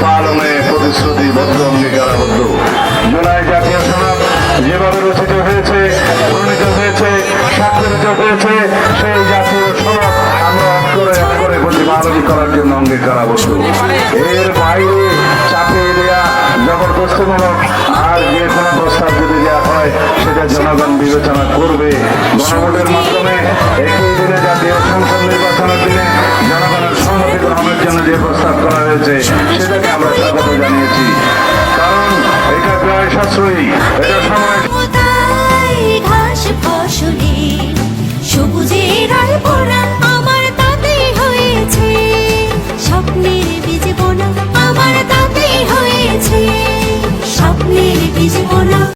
পালনে প্রতিশ্রুতিবদ্ধ অঙ্গীকারাবদ্ধ জুলাই জাতীয় সনদ যেভাবে রচিত হয়েছে, প্রণীত হয়েছে, স্বাক্ষরিত হয়েছে, সেই জাতীয় সনদ আমরা অক্ষরে অক্ষরে প্রতিপালন করার জন্য অঙ্গীকারাবদ্ধ। এর বাইরে চাপিয়ে দেয়া জবরদস্তিমূলক আর যে কোনো প্রস্তাব যদি দেওয়া হয়, সেটা জনগণ বিবেচনা করবে। গণভোটের মাধ্যমে একই দিনে জাতীয় সংসদ নির্বাচনের দিনে জনগণের সেটাকে